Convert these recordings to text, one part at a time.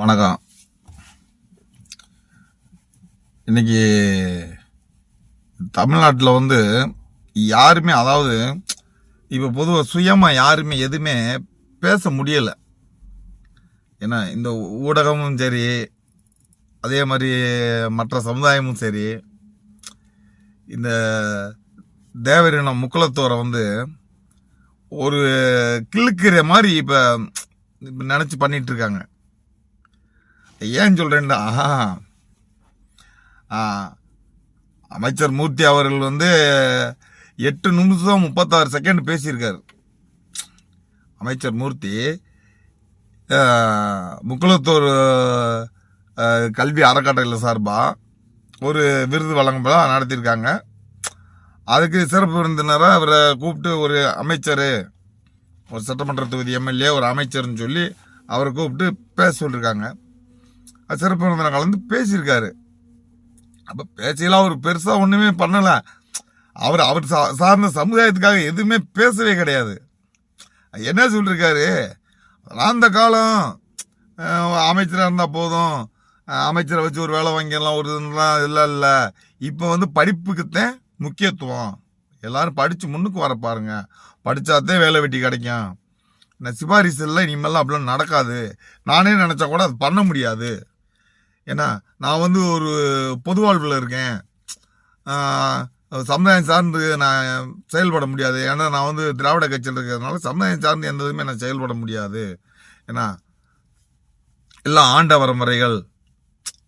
வணக்கம். இன்னைக்கு தமிழ்நாட்டில் வந்து யாருமே அதாவது இப்போ பொதுவாக சுயமாக யாருமே எதுவுமே பேச முடியலை. ஏன்னா இந்த ஊடகமும் சரி அதே மாதிரி மற்ற சமுதாயமும் சரி இந்த தேவரினம் முக்குலத்தோரை வந்து ஒரு கிழுக்கிற மாதிரி இப்போ இப்போ நினச்சி பண்ணிகிட்ருக்காங்க இருக்காங்க. ஏன் சொல்கிறேன்னா அமைச்சர் மூர்த்தி அவர்கள் வந்து எட்டு நிமிஷம் முப்பத்தாறு செகண்ட் பேசியிருக்கார். அமைச்சர் மூர்த்தி முக்குளத்தூர் கல்வி அறக்கட்டளை சார்பாக ஒரு விருது வழங்கும்போது நடத்தியிருக்காங்க. அதுக்கு சிறப்பு விருந்தினராக அவரை கூப்பிட்டு ஒரு அமைச்சர் ஒரு சட்டமன்ற தொகுதி எம்எல்ஏ ஒரு அமைச்சர்னு சொல்லி அவரை கூப்பிட்டு பேச சொல்லியிருக்காங்க. சிறப்பு விருந்தினர் கலந்து பேசியிருக்காரு. அப்போ பேச்சையெல்லாம் அவர் பெருசாக ஒன்றுமே பண்ணலை. அவர் அவர் சா சார்ந்த சமுதாயத்துக்காக எதுவுமே பேசவே கிடையாது. என்ன சொல்லியிருக்காரு அந்த காலம் அமைச்சராக இருந்தால் போதும். அமைச்சரை வச்சு ஒரு வேலை வாங்கிடலாம் ஒரு இதெல்லாம் இல்லை இல்லை. இப்போ வந்து படிப்புக்குத்தான் முக்கியத்துவம். எல்லாரும் படித்து முன்னுக்கு வர பாருங்க. படித்தாத்தே வேலை வெட்டி கிடைக்கும். இந்த சிபாரிசு எல்லாம் இனிமேல்லாம் அப்படிலாம் நடக்காது. நானே நினச்சா கூட அது பண்ண முடியாது. ஏன்னா நான் வந்து ஒரு பொது வாழ்வில் இருக்கேன். சமுதாயம் சார்ந்து நான் செயல்பட முடியாது. ஏன்னா நான் வந்து திராவிட கட்சியில் இருக்கிறதுனால சமுதாயம் சார்ந்து எந்த இதுவுமே நான் செயல்பட முடியாது. ஏன்னா எல்லாம் ஆண்ட முறைகள்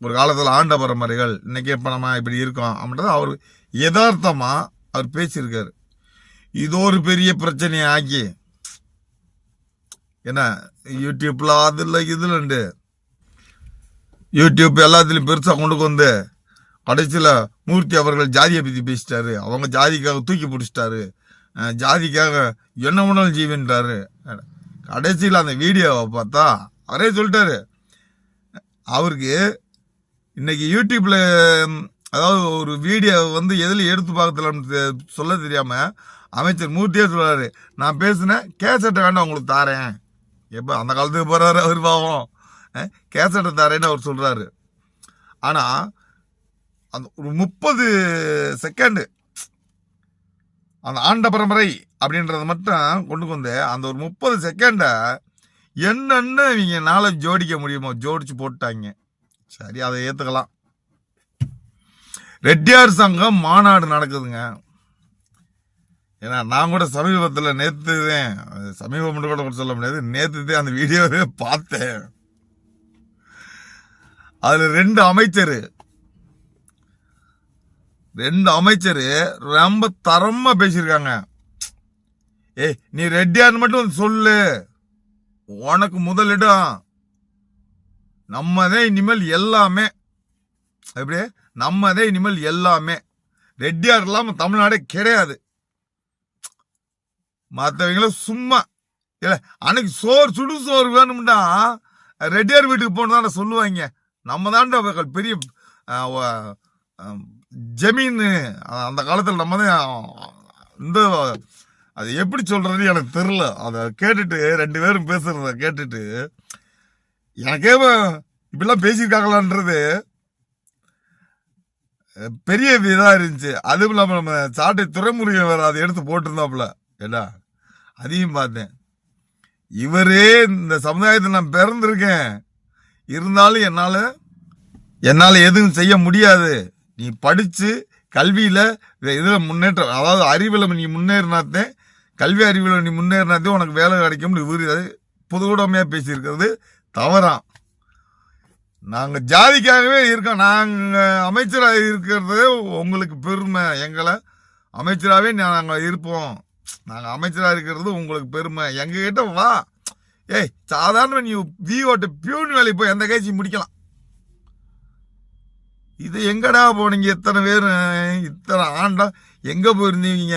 ஒரு காலத்தில் ஆண்ட முறைகள் இன்றைக்கி இப்போ நம்ம இப்படி இருக்கோம் அப்படின்றது அவர் யதார்த்தமாக அவர் பேசியிருக்காரு. இது ஒரு பெரிய பிரச்சனையை ஆக்கி என்ன யூடியூப்பில் அதில் இதுலண்டு யூடியூப் எல்லாத்துலேயும் பெருசாக கொண்டு வந்து கடைசியில் மூர்த்தி அவர்கள் ஜாதியை பற்றி பேசிட்டாரு. அவங்க ஜாதிக்காக தூக்கி பிடிச்சிட்டாரு. ஜாதிக்காக என்ன வேணாலும் ஜீவன்றாரு. கடைசியில் அந்த வீடியோவை பார்த்தா அவரே சொல்லிட்டாரு. அவருக்கு இன்றைக்கி யூடியூப்பில் அதாவது ஒரு வீடியோ வந்து எதில் எடுத்து பார்க்கலாம்னு சொல்ல தெரியாமல் அமைச்சர் மூர்த்தியே சொல்கிறாரு நான் பேசினேன் கேசட்டை வேண்டாம் உங்களுக்கு தாரேன். எப்போ? அந்த காலத்துக்கு போகிறாரு அவர் பாவம். அஹ், தாரேன்னு அவர் சொல்கிறாரு ஆனால் அந்த ஒரு முப்பது செகண்டு அந்த ஆண்ட பரம்பரை அப்படின்றத மட்டும் கொண்டு வந்து அந்த ஒரு முப்பது செகண்டை என்னென்ன இவங்க நாளை ஜோடிக்க முடியுமோ ஜோடிச்சு போட்டாங்க. சரி அதை ஏற்றுக்கலாம் ரெட்டியார் சங்கம் மாநாடு நடக்குதுங்க. ஏன்னா நான் கூட சமீபத்தில் நேற்று தான் சமீபம் மட்டும் கூட சொல்ல முடியாது நேற்று தான் அந்த வீடியோவே பார்த்தேன். அதில் ரெண்டு அமைச்சர். ரெண்டு அமைச்சர் ரொம்ப தரமா பேசியிருக்காங்க. ஏய் நீ ரெட்டியார்னு மட்டும் வந்து சொல்லு. உனக்கு முதலிடம் நம்மதே இனிமேல் எல்லாமே. எப்படி? நம்மதே இனிமேல் எல்லாமே. ரெட்டியார் இல்லாம தமிழ்நாடே கிடையாது. மற்றவங்கள சும்மா. இல்லை அன்னைக்கு சோறு சுடு சோறு வேணும்டா. ரெட்டியார் வீட்டுக்கு போகணும் சொல்லுவாங்க. நம்ம தான்டா பெரிய அஹ், ஜமீன். அந்த காலத்தில் நம்ம தான் இந்த அது எப்படி சொல்கிறதுன்னு எனக்கு தெரில அதை கேட்டுட்டு ரெண்டு பேரும் பேசுகிறத கேட்டுட்டு எனக்கே இப்படிலாம் பேசியிருக்காங்களான்றது பெரிய இதாக இருந்துச்சு. அதுவும் இல்லாமல் நம்ம சாட்டை துறைமுருகன் வேறு அதை எடுத்து போட்டிருந்தாப்புல ஏடா அதையும் பார்த்தேன். இவரே இந்த சமுதாயத்தில் நான் பிறந்திருக்கேன். இருந்தாலும் என்னால் என்னால் எதுவும் செய்ய முடியாது. நீ படித்து கல்வியில் இதில் முன்னேற்றம் அதாவது அறிவில் நீ முன்னேறினாத்தே கல்வி அறிவில் நீ முன்னேறினாத்தே உனக்கு வேலை கிடைக்கும்னு இவர் புதுகுடமையாக பேசியிருக்கிறது தவறாம் நாங்கள் ஜாதிக்காகவே இருக்கோம். நாங்கள் அமைச்சராக இருக்கிறது உங்களுக்கு பெருமை. எங்களை அமைச்சராகவே நாங்கள் இருப்போம். நாங்கள் அமைச்சராக இருக்கிறது உங்களுக்கு பெருமை. எங்ககிட்ட வா. ஏய் சாதாரண நீ விஓட்டு பியூன் வேலைக்கு போய் எந்த கேசி முடிக்கலாம். இது எங்கடா போனீங்க? இத்தனை பேர் இத்தனை ஆண்டா எங்கே போயிருந்தீங்க?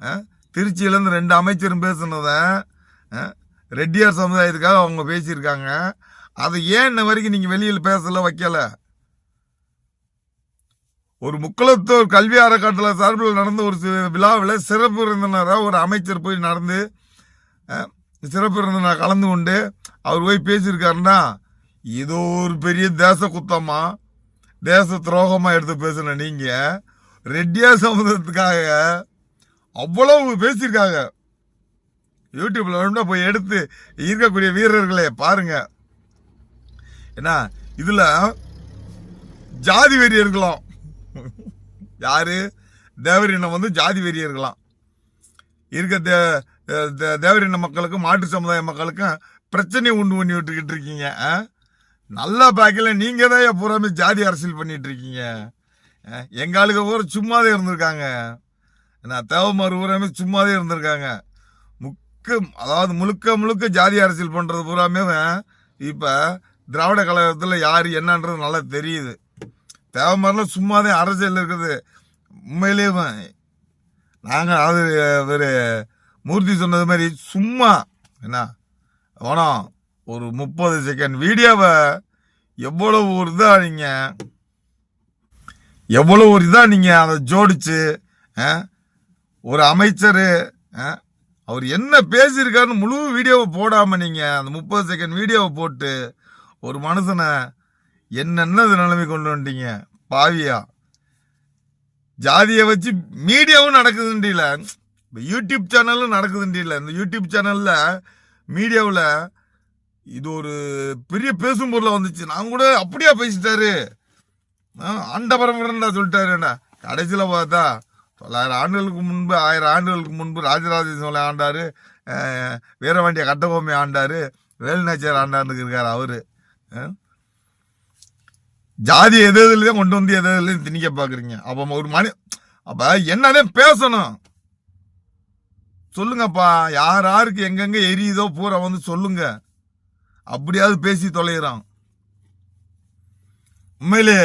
ஆ? திருச்சியிலேருந்து ரெண்டு அமைச்சரும் பேசுனதை ஆ? ரெட்டியார் சமுதாயத்துக்காக அவங்க பேசியிருக்காங்க. அதை ஏன் இன்ன வரைக்கும் நீங்கள் வெளியில் பேசலை வைக்கலை? ஒரு முக்குளத்தூர் கல்வி அறக்கட்டளை சார்பில் நடந்த ஒரு விழாவில் சிறப்பு விருந்தினராக ஒரு அமைச்சர் போய் நடந்து சிறப்பு நான் கலந்து கொண்டு அவர் போய் பேசியிருக்காருன்னா ஏதோ ஒரு பெரிய தேச குத்தமா தேச துரோகமாக எடுத்து பேசுன நீங்கள் ரெட்டியா சமுதாயத்துக்காக அவ்வளவு பேசியிருக்காங்க. யூடியூப்பில் வேணும்னா போய் எடுத்து இருக்கக்கூடிய வீரர்களே பாருங்க. என்ன இதில் ஜாதி வெறியர்களாம். யாரு? தேவரினம் வந்து ஜாதி வெறியர்களாம். இருக்க தே- தேவரின மக்களுக்கும் மாட்டு சமுதாய மக்களுக்கும் பிரச்சனையை உண்டு பண்ணி விட்டுக்கிட்டு இருக்கீங்க ஆ? நல்லா பார்க்கல நீங்க தான் பூராமே ஜாதி அரசியல் பண்ணிட்டு இருக்கீங்க ஆ? எங்க ஆளுங்க பூரா சும்மாதே இருந்திருக்காங்க. நான் தேவமார் பூராமே சும்மாதே இருந்திருக்காங்க. முக்க அதாவது முழுக்க முழுக்க ஜாதி அரசியல் பண்றது பூராமே இப்ப திராவிட கழகத்தில் யார் என்னன்றது நல்லா தெரியுது. தேவமாரில் சும்மாதே அரசியல் இருக்குது. உண்மையிலேயே நாங்கள் அது ஒரு மூர்த்தி சொன்னது மாதிரி சும்மா என்ன வேணாம் ஒரு முப்பது செகண்ட் வீடியோவை எவ்வளோ ஒரு இதாக நீங்கள் எவ்வளோ ஒரு இதாக நீங்கள் அதை ஜோடிச்சு ஆ, ஒரு அமைச்சர் அவர் என்ன பேசியிருக்காருன்னு முழு வீடியோவை போடாமல் நீங்கள் அந்த முப்பது செகண்ட் வீடியோவை போட்டு ஒரு மனுஷனை என்னென்ன நிலைமை கொண்டு வந்துட்டீங்க பாவியா? ஜாதியை வச்சு மீடியாவும் நடக்குதுண்டில இப்போ யூடியூப் சேனலும் நடக்குதுண்டில இந்த யூடியூப் சேனலில் மீடியாவில் இது ஒரு பெரிய பேசும் பொருளாக வந்துச்சு. நான் கூட அப்படியா பேசிட்டாரு. ஆ, ஆண்ட பரம்பரண்டா சொல்லிட்டாருண்ணா கடைசியில் பார்த்தா தொள்ளாயிரம் ஆண்டுகளுக்கு முன்பு ஆயிரம் ஆண்டுகளுக்கு முன்பு ராஜராஜ சோழன் ஆண்டாரு வீரவாண்டிய கட்டபொம்மை ஆண்டார். வேலுநாச்சியார் ஆண்டாருன்னு இருக்கார் அவர். ஜாதி எது எதுலயும் கொண்டு வந்து எது எதுலேயும் திணிக்க பார்க்குறீங்க அப்போ ஒரு மனு அப்போ என்னதே பேசணும். சொல்லுங்கப்பா யார் யாருக்கு எங்கெங்க எரியுதோ பூரா வந்து சொல்லுங்க. அப்படியாவது பேசி தொலைகிறான். உண்மையிலே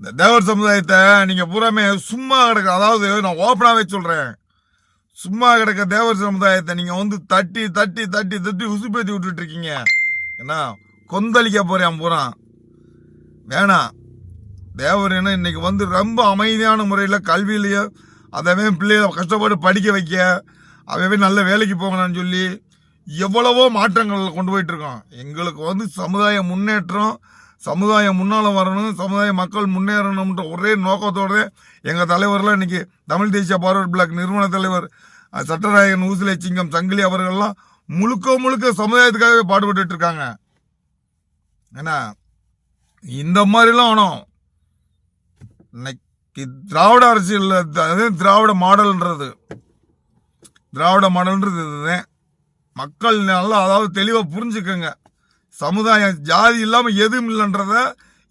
இந்த தேவர் சமுதாயத்தை நீங்க பூராமே சும்மா கிடக்க அதாவது நான் ஓப்பனாகவே சொல்றேன். சும்மா கிடக்க தேவர் சமுதாயத்தை நீங்க வந்து தட்டி தட்டி தட்டி தட்டி உசுப்பேத்தி விட்டுட்டு இருக்கீங்க ஏன்னா கொந்தளிக்க போறேன் பூரா. வேணாம். தேவர் என்ன இன்னைக்கு வந்து ரொம்ப அமைதியான முறையில் கல்வியிலையும் அதவே பிள்ளைகளை கஷ்டப்பட்டு படிக்க வைக்க அவையவே நல்ல வேலைக்கு போகணும்னு சொல்லி எவ்வளவோ மாற்றங்கள் கொண்டு போயிட்டுருக்கோம் எங்களுக்கு வந்து சமுதாய முன்னேற்றம் சமுதாயம் முன்னால் வரணும் சமுதாய மக்கள் முன்னேறணும்ன்ற ஒரே நோக்கத்தோட எங்கள் தலைவர்லாம் இன்றைக்கி தமிழ் தேசிய பார்வர்ட் பிளாக் நிறுவன தலைவர் சட்டநாயகன் ஊசிலை சிங்கம் சங்கிலி அவர்கள்லாம் முழுக்க முழுக்க சமுதாயத்துக்காகவே பாடுபட்டு இருக்காங்க. ஏன்னா இந்த மாதிரிலாம் ஆனோம். இன்னைக்கு திராவிட அரசியல் அது திராவிட மாடல்ன்றது. திராவிட மாடல்ன்றது இதுதான். மக்கள் நல்லா அதாவது தெளிவாக புரிஞ்சுக்கோங்க. சமுதாயம் ஜாதி இல்லாமல் எதுவும் இல்லைன்றத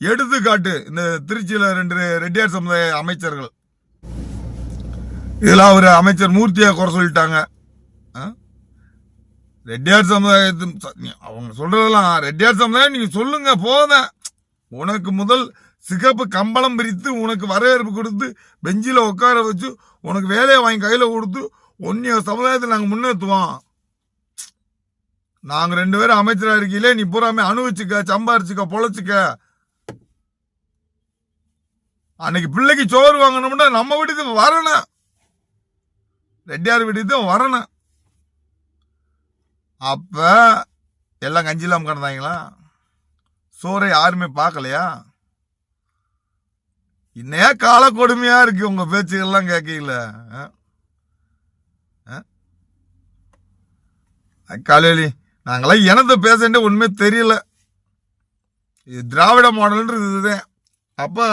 எடுத்துக்காட்டு. இந்த திருச்சியில் ரெண்டு ரெட்டியார் சமுதாய அமைச்சர்கள். இதில் அவர் அமைச்சர் மூர்த்தியை குறை சொல்லிட்டாங்க. ஆ? ரெட்டியார் சமுதாயத்தின் அவங்க சொல்றதெல்லாம் ரெட்டியார் சமுதாயம் நீங்கள் சொல்லுங்க போத உனக்கு முதல் சிகப்பு கம்பளம் பிரித்து உனக்கு வரவேற்பு கொடுத்து பெஞ்சில உட்கார வச்சு உனக்கு வேலையை வாங்கி கையில கொடுத்து ஒன்னிய சமுதாயத்தை நாங்க முன்னேற்றுவோம் நாங்க ரெண்டு பேரும் அமைச்சரா இருக்கையிலே நீ பூராமே அனுபவிச்சுக்க சம்பாரிச்சுக்க பொழைச்சுக்க. அன்னைக்கு பிள்ளைக்கு சோறு வாங்கணும்னா நம்ம வீட்டுக்கு வரணும். ரெட்டியார் வீட்டுக்கு தான் வரணும். அப்ப எல்லாம் கஞ்சிலாம் கடந்தாங்களா? சோறை யாருமே பார்க்கலையா? இன்னையா கால கொடுமையா இருக்கு உங்க பேச்சுகள்லாம் கேட்கல காலையிலி நாங்களாம் எனது பேசண்டே உண்மை தெரியல. இது திராவிட மாடல்ன்றது இதுதான். அப்ப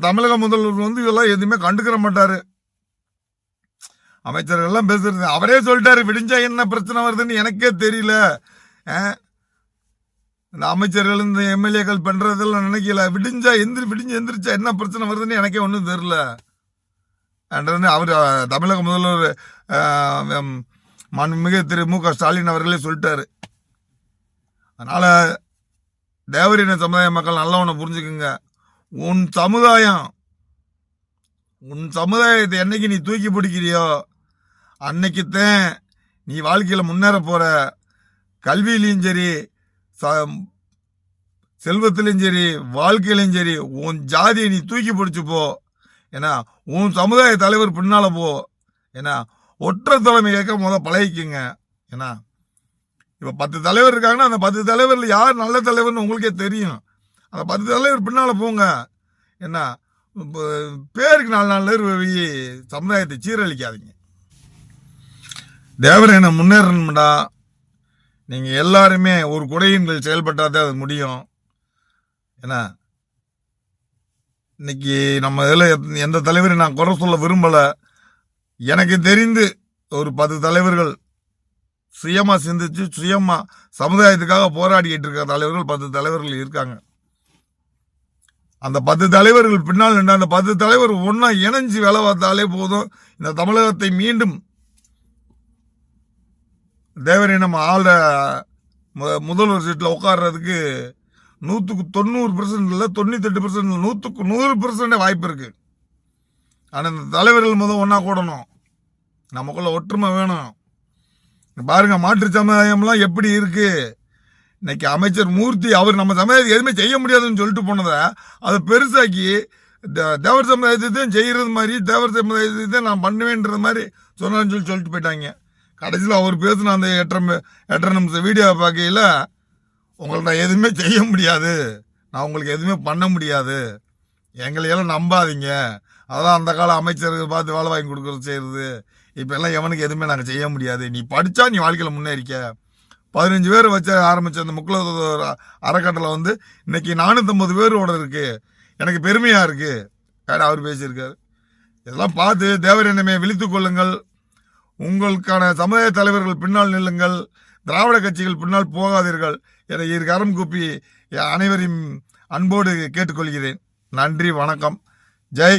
தமிழக முதல்வர் வந்து இதெல்லாம் எதுவுமே கண்டுக்கிற மாட்டாரு. அமைச்சர்கள் எல்லாம் பேசுறது அவரே சொல்லிட்டாரு விடிஞ்சா என்ன பிரச்சனை வருதுன்னு எனக்கே தெரியல. அஹ், இந்த அமைச்சர்கள் இந்த எம்எல்ஏக்கள் பண்ணுறதெல்லாம் நினைக்கல. விடிஞ்சா எந்திரி விடிஞ்சு எந்திரிச்சா என்ன பிரச்சனை வருதுன்னு எனக்கே ஒன்றும் தெரியல. என்றது அவர் தமிழக முதல்வர் அஹ், மாண்புமிகு திரு மு க ஸ்டாலின் அவர்களே சொல்லிட்டாரு. அதனால் தேவரின சமுதாய மக்கள் நல்லவனை புரிஞ்சுக்குங்க. உன் சமுதாயம் உன் சமுதாயத்தை என்னைக்கு நீ தூக்கி பிடிக்கிறியோ அன்னைக்குத்தான் நீ வாழ்க்கையில் முன்னேற போகிற கல்வியிலையும் சரி செல்வத்திலையும் சரி வாழ்க்கையிலையும் சரி உன் ஜாதியை நீ தூக்கி பிடிச்சு போ. ஏன்னா உன் சமுதாய தலைவர் பின்னால போ. ஏன்னா ஒற்றை தலைமை கேட்க முத பழகிக்குங்க. ஏன்னா இப்போ பத்து தலைவர் இருக்காங்கன்னா அந்த பத்து தலைவரில் யார் நல்ல தலைவர்னு உங்களுக்கே தெரியும். அந்த பத்து தலைவர் பின்னால் போங்க. என்ன பேருக்கு நாலு நாலு பேர் சமுதாயத்தை சீரழிக்காதீங்க. தேவரேனை முன்னேறணும்டா. நீங்கள் எல்லாருமே ஒரு குடையின் செயல்பட்டால் தான் அது முடியும். ஏன்னா இன்னைக்கு நம்ம இதில் எந்த தலைவரையும் நான் குறை சொல்ல விரும்பலை. எனக்கு தெரிந்து ஒரு பத்து தலைவர்கள் சுயமாக சிந்திச்சு சுயமாக சமுதாயத்துக்காக போராடிக்கிட்டு இருக்கிற தலைவர்கள் பத்து தலைவர்கள் இருக்காங்க. அந்த பத்து தலைவர்கள் பின்னால் நின்று அந்த பத்து தலைவர் ஒன்றா இணைஞ்சு வேலை பார்த்தாலே போதும். இந்த தமிழகத்தை மீண்டும் தேவரை நம்ம ஆள மு- முதல்வர் சீட்டில் உட்கார்றதுக்கு நூற்றுக்கு தொண்ணூறு பர்சன்ட் இல்லை தொண்ணூத்தெட்டு இல்லை நூற்றுக்கு நூறு பர்சன்டே வாய்ப்பு இருக்குது ஆனால் இந்த தலைவர்கள் முதல் ஒன்றா கூடணும். நமக்குள்ள ஒற்றுமை வேணும். பாருங்கள் மாற்று சமுதாயம்லாம் எப்படி இருக்குது இன்னைக்கு அமைச்சர் மூர்த்தி அவர் நம்ம சமுதாயத்தை எதுவுமே செய்ய முடியாதுன்னு சொல்லிட்டு போனதை அதை பெருசாக்கி தேவர் சமுதாயத்தையும் செய்கிறது மாதிரி தேவர் சமுதாயத்தையும் நான் பண்ணுவேன்றது மாதிரி சொன்னான்னு சொல்லி சொல்லிட்டு போயிட்டாங்க. கடைசியில் அவர் பேசின அந்த எட்டரை எட்டரை நிமிஷம் வீடியோவை பார்க்கையில் உங்களை நான் எதுவுமே செய்ய முடியாது. நான் உங்களுக்கு எதுவுமே பண்ண முடியாது. எங்களையெல்லாம் நம்பாதீங்க. அதான் அந்த கால அமைச்சர்கள் பார்த்து வேலை வாங்கி கொடுக்குறது செய்கிறது இப்போ எல்லாம் எவனுக்கு எதுவுமே நாங்கள் செய்ய முடியாது. நீ படித்தா நீ வாழ்க்கையில் முன்னேறிக்க பதினஞ்சு பேர் வச்ச ஆரம்பித்த அந்த முக்குல அறக்கட்டளை வந்து இன்றைக்கி நானூற்றம்பது பேரோட இருக்குது எனக்கு பெருமையாக இருக்குது ஏடா அவர் பேசியிருக்காரு. இதெல்லாம் பார்த்து தேவரினமே விழித்து கொள்ளுங்கள். உங்களுக்கான சமுதாய தலைவர்கள் பின்னால் நில்லுங்கள். திராவிட கட்சிகள் பின்னால் போகாதீர்கள் என இரு கரம் கூப்பி அனைவரையும் அன்போடு கேட்டுக்கொள்கிறேன். நன்றி வணக்கம். ஜெய்